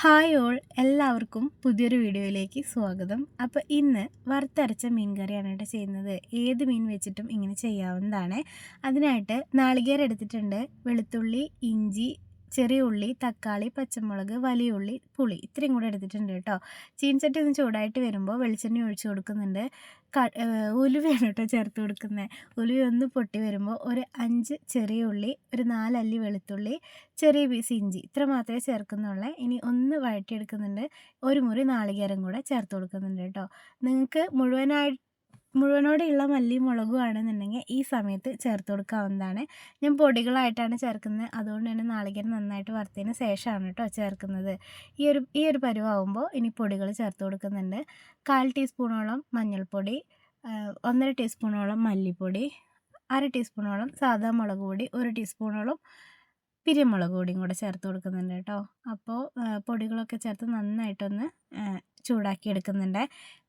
Hi all എല്ലാവർക്കും പുതിയൊരു വീഡിയോയിലേക്ക് സ്വാഗതം. അപ്പോൾ ഇന്ന് വറുത്തരച്ച മീൻ കറിയാണ് കേട്ടോ ചെയ്യുന്നത്. ഏത് മീൻ വെച്ചിട്ടും ഇങ്ങനെ ചെയ്യാവുന്നതാണ്. അതിനായിട്ട് നാളികേരം എടുത്തിട്ടുണ്ട്. വെളുത്തുള്ളി ഇഞ്ചി ചെറിയ ഉള്ളി തക്കാളി പച്ചമുളക് വലിയ ഉള്ളി പുളി ഇത്രയും കൂടെ എടുത്തിട്ടുണ്ട് കേട്ടോ. ചീൻചട്ടി ഒന്ന് ചൂടായിട്ട് വരുമ്പോൾ വെളിച്ചെണ്ണ ഒഴിച്ചു കൊടുക്കുന്നുണ്ട്. ഉലുവയാണ് കേട്ടോ ചേർത്ത് കൊടുക്കുന്നത്. ഉലുവ ഒന്ന് പൊട്ടി വരുമ്പോൾ ഒരു അഞ്ച് ചെറിയ ഉള്ളി ഒരു നാലല്ലി വെളുത്തുള്ളി ചെറിയ പീസ് ഇഞ്ചി ഇത്ര മാത്രമേ ചേർക്കുന്നുള്ളൂ. ഇനി ഒന്ന് വഴറ്റിയെടുക്കുന്നുണ്ട്. ഒരു മുറി നാളികേരം കൂടെ ചേർത്ത് കൊടുക്കുന്നുണ്ട് കേട്ടോ. നിങ്ങൾക്ക് മുഴുവനായിട്ട് മുഴുവനോടെയുള്ള മല്ലിയും മുളകും ആണെന്നുണ്ടെങ്കിൽ ഈ സമയത്ത് ചേർത്ത് കൊടുക്കാവുന്നതാണ്. ഞാൻ പൊടികളായിട്ടാണ് ചേർക്കുന്നത്. അതുകൊണ്ട് തന്നെ നാളികേരം നന്നായിട്ട് വറുത്തതിന് ശേഷമാണ് കേട്ടോ ചേർക്കുന്നത്. ഈ ഒരു ഈ ഒരു പരുവാകുമ്പോൾ ഇനി പൊടികൾ ചേർത്ത് കൊടുക്കുന്നുണ്ട്. കാൽ ടീസ്പൂണോളം മഞ്ഞൾപ്പൊടി ഒന്നര ടീസ്പൂണോളം മല്ലിപ്പൊടി അര ടീസ്പൂണോളം സാധാ മുളക് പൊടി ഒരു ടീസ്പൂണോളം പിരിമുളക് പൊടിയും കൂടെ ചേർത്ത് കൊടുക്കുന്നുണ്ട് കേട്ടോ. അപ്പോൾ പൊടികളൊക്കെ ചേർത്ത് നന്നായിട്ടൊന്ന് ചൂടാക്കി എടുക്കുന്നുണ്ട്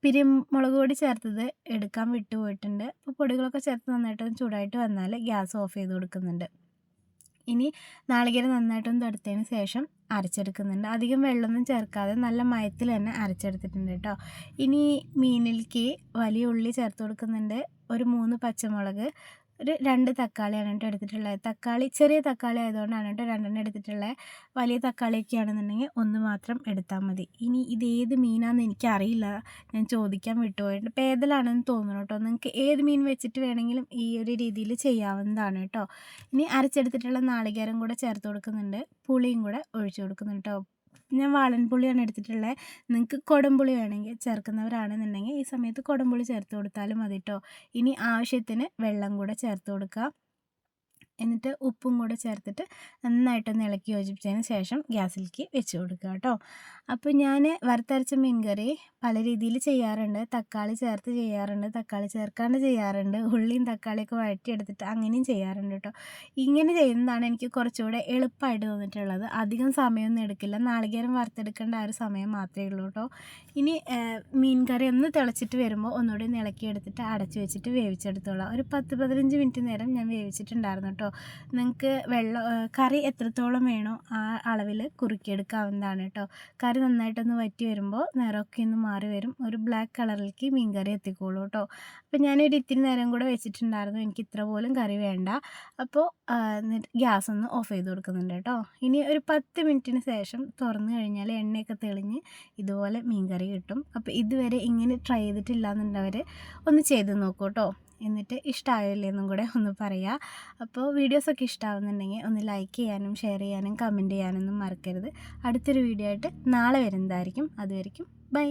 പിരിമുളക് പൊടി ചേർത്തത് എടുക്കാൻ വിട്ടുപോയിട്ടുണ്ട്. അപ്പോൾ പൊടികളൊക്കെ ചേർത്ത് നന്നായിട്ട് ചൂടായിട്ട് വന്നാൽ ഗ്യാസ് ഓഫ് ചെയ്ത് കൊടുക്കുന്നുണ്ട്. ഇനി നാളികേരം നന്നായിട്ടൊന്ന് തടുത്തതിന് ശേഷം അരച്ചെടുക്കുന്നുണ്ട്. അധികം വെള്ളമൊന്നും ചേർക്കാതെ നല്ല മയത്തിൽ തന്നെ അരച്ചെടുത്തിട്ടുണ്ട് കേട്ടോ. ഇനി മീനിലേക്ക് വലിയ ഉള്ളി ചേർത്ത് കൊടുക്കുന്നുണ്ട്. ഒരു മൂന്ന് പച്ചമുളക് ഒരു രണ്ട് തക്കാളിയാണ് കേട്ടോ എടുത്തിട്ടുള്ളത്. തക്കാളി ചെറിയ തക്കാളി ആയതുകൊണ്ടാണ് കേട്ടോ രണ്ടെണ്ണം എടുത്തിട്ടുള്ളത്. വലിയ തക്കാളിയൊക്കെ ആണെന്നുണ്ടെങ്കിൽ ഒന്ന് മാത്രം എടുത്താൽ മതി. ഇനി ഇത് ഏത് മീനാണെന്ന് എനിക്കറിയില്ല. ഞാൻ ചോദിക്കാൻ വിട്ടുപോയിട്ട് പേതലാണെന്ന് തോന്നുന്നു കേട്ടോ. നിങ്ങൾക്ക് ഏത് മീൻ വെച്ചിട്ട് വേണമെങ്കിലും ഈ ഒരു രീതിയിൽ ചെയ്യാവുന്നതാണ് കേട്ടോ. ഇനി അരച്ചെടുത്തിട്ടുള്ള നാളികേരം കൂടെ ചേർത്ത് കൊടുക്കുന്നുണ്ട്. പുളിയും കൂടെ ഒഴിച്ചു കൊടുക്കുന്നുണ്ട് കേട്ടോ. ഞാൻ വാളൻപുളിയാണ് എടുത്തിട്ടുള്ളത് നിങ്ങൾക്ക് കൊടംപുളി വേണമെങ്കിൽ ചേർക്കുന്നവരാണെന്നുണ്ടെങ്കിൽ ഈ സമയത്ത് കൊടംപുളി ചേർത്ത് കൊടുത്താലും മതി കേട്ടോ ഇനി ആവശ്യത്തിന് വെള്ളം കൂടെ ചേർത്ത് കൊടുക്കുക എന്നിട്ട് ഉപ്പും കൂടെ ചേർത്തിട്ട് നന്നായിട്ടൊന്ന് ഇളക്കി യോജിപ്പിച്ചതിന് ശേഷം ഗ്യാസിലേക്ക് വെച്ച് കൊടുക്കുക കേട്ടോ. അപ്പോൾ ഞാൻ വറുത്തരച്ച മീൻകറി പല രീതിയിൽ ചെയ്യാറുണ്ട്. തക്കാളി ചേർത്ത് ചെയ്യാറുണ്ട് തക്കാളി ചേർക്കാണ്ട് ചെയ്യാറുണ്ട് ഉള്ളിയും തക്കാളിയൊക്കെ വഴറ്റിയെടുത്തിട്ട് അങ്ങനെയും ചെയ്യാറുണ്ട് കേട്ടോ. ഇങ്ങനെ ചെയ്യുന്നതാണ് എനിക്ക് കുറച്ചുകൂടെ എളുപ്പമായിട്ട് തോന്നിയിട്ടുള്ളത്. അധികം സമയമൊന്നും എടുക്കില്ല. നാളികേരം വറുത്തെടുക്കേണ്ട ആ ഒരു സമയം മാത്രമേ ഉള്ളൂ കേട്ടോ. ഇനി മീൻ കറി ഒന്ന് തിളച്ചിട്ട് വരുമ്പോൾ ഒന്നുകൂടി ഇളക്കി എടുത്തിട്ട് അടച്ചു വെച്ചിട്ട് വേവിച്ചെടുത്തോളാം. ഒരു പത്ത് പതിനഞ്ച് മിനിറ്റ് നേരം ഞാൻ വേവിച്ചിട്ടുണ്ടായിരുന്നു കേട്ടോ. നിങ്ങൾക്ക് വെള്ളം കറി എത്രത്തോളം വേണോ ആ അളവിൽ കുറുക്കിയെടുക്കാവുന്നതാണ് കേട്ടോ കറി നന്നായിട്ടൊന്ന് വറ്റി വരുമ്പോൾ നിറമൊക്കെ ഒന്ന് മാറി വരും. ഒരു ബ്ലാക്ക് കളറിലേക്ക് മീൻ കറി എത്തിക്കോളൂ കേട്ടോ അപ്പോൾ ഞാനൊരു ഇത്തിരി നേരം കൂടെ വെച്ചിട്ടുണ്ടായിരുന്നു. എനിക്ക് ഇത്ര പോലും കറി വേണ്ട. അപ്പോൾ ഗ്യാസ് ഒന്ന് ഓഫ് ചെയ്ത് കൊടുക്കുന്നുണ്ട് കേട്ടോ ഇനി ഒരു പത്ത് മിനിറ്റിന് ശേഷം തുറന്നു കഴിഞ്ഞാൽ എണ്ണയൊക്കെ തെളിഞ്ഞ് ഇതുപോലെ മീൻ കറി കിട്ടും. അപ്പോൾ ഇതുവരെ ഇങ്ങനെ ട്രൈ ചെയ്തിട്ടില്ല എന്നുള്ളവർ ഒന്ന് ചെയ്ത് നോക്കൂ കേട്ടോ എന്നിട്ട് ഇഷ്ടമായില്ലെന്നും കൂടെ ഒന്ന് പറയുക അപ്പോൾ വീഡിയോസൊക്കെ ഇഷ്ടമാവുന്നുണ്ടെങ്കിൽ ഒന്ന് ലൈക്ക് ചെയ്യാനും ഷെയർ ചെയ്യാനും കമന്റ് ചെയ്യാനൊന്നും മറക്കരുത്. അടുത്തൊരു വീഡിയോ ആയിട്ട് നാളെ വരുന്നതായിരിക്കും. അതുവരെയും ബൈ